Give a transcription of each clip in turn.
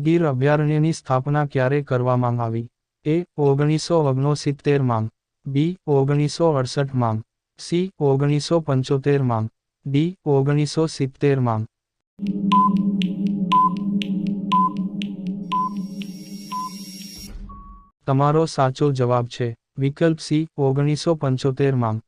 ગીર અભયારણ્યની સ્થાપના ક્યારે કરવામાં આવી? એ ઓગણીસો ઓગણસિત્તેરમાં બી ઓગણીસો અડસઠમાં સી ઓગણીસો પંચોતેરમાં ડી ઓગણીસો સિત્તેરમાં તમારો સાચો જવાબ છે, વિકલ્પ સી ઓગણીસો પંચોતેરમાં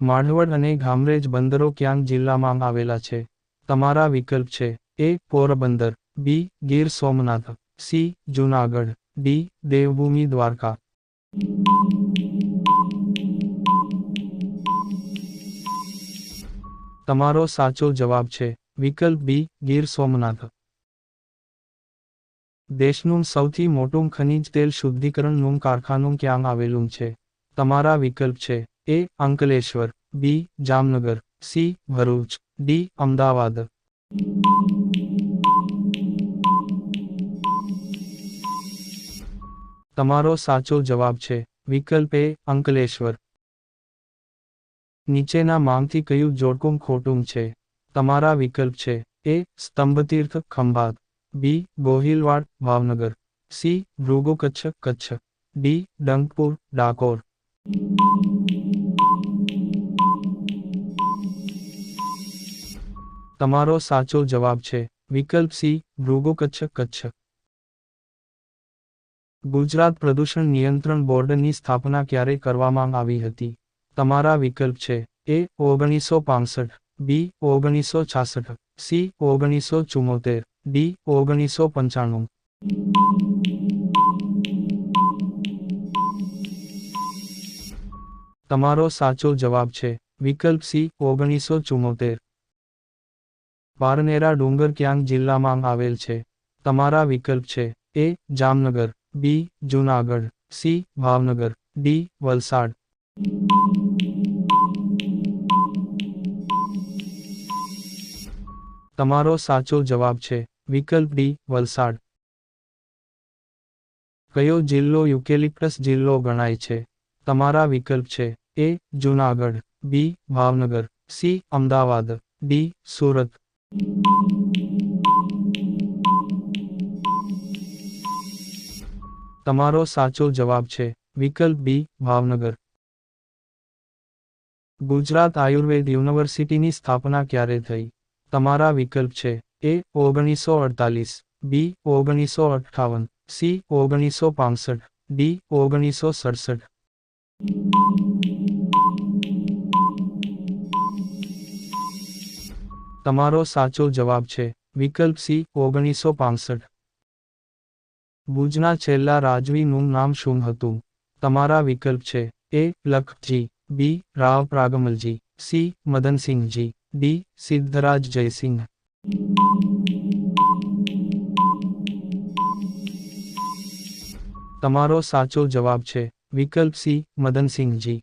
માઢવડ અને ગામરેજ બંદરો ક્યાંક જિલ્લામાં આવેલા છે? તમારા વિકલ્પ છે, A Porbandar. B, Gir Somnath, C, Junagadh, D, Devbhumi Dwarka. તમારો સાચો જવાબ છે, વિકલ્પ બી, ગીર સોમનાથ. દેશનું સૌથી મોટું ખનિજ તેલ શુદ્ધિકરણનું કારખાનું ક્યાં આવેલું છે? તમારા વિકલ્પ છે, A, Ankleshwar, B, Jamnagar, C, Bharuch, D, Ahmedabad. તમારો સાચો જવાબ છે, વિકલ્પ એ, અંકલેશ્વર. નીચેના માંગથી કયું જોડકું ખોટું છે, તમારા વિકલ્પ છે, A, Stambhtirth, Khambhat. B, Gohilwad, Bhavnagar. C Bhrigu Kachchh. Kachchh D Dankpur Dakor. તમારો સાચો જવાબ છે, વિકલ્પ સી ભૃગુ કચ્છ કચ્છ. ગુજરાત પ્રદૂષણ નિયંત્રણ બોર્ડની સ્થાપના ક્યારે કરવામાં આવી હતી? તમારા વિકલ્પ છે એ ઓગણીસો પાંસઠ, બી ઓગણીસો છાસઠ, સી ઓગણીસો ચુમ્મોતેર ડી ઓગણીસો પંચાણું. તમારો સાચો જવાબ છે વિકલ્પ સી ઓગણીસો ચુમ્મોતેર પારનેરા ડુંગર ક્યાંક જિલ્લામાં આવેલ છે. તમારા વિકલ્પ છે A Jamnagar. B, Junagadh. C, Bhavnagar. D, Valsad. તમારો સાચો જવાબ છે, વિકલ્પ ડી, વલસાડ. કયો જિલ્લો યુકેલિપ્ટસ જિલ્લો ગણાય છે? તમારા વિકલ્પ છે, A, Junagadh. B, Bhavnagar. C, Ahmedabad. D, Surat. તમારો સાચો જવાબ છે. વિકલ્પ બી, ભાવનગર. ગુજરાત આયુર્વેદ યુનિવર્સિટીની સ્થાપના ક્યારે થઈ? તમારા વિકલ્પ છે. એ, ઓગણીસો અડતાલીસ, બી, ઓગણીસો અઠ્ઠાવન, સી, ઓગણીસો પાંસઠ, ડી, ઓગણીસો સડસઠ. તમારો સાચો જવાબ છે. વિકલ્પ સી, ઓગણીસો પાંસઠ. ભુજના છેલ્લા રાજવીનું નામ શું હતું? તમારા વિકલ્પ છે. A. Lakhaji. B. Rao Pragmalji. C. Madansinhji. D. Siddhraj Jaysinh. તમારો સાચો જવાબ છે. વિકલ્પ સી. મદનસિંહજી.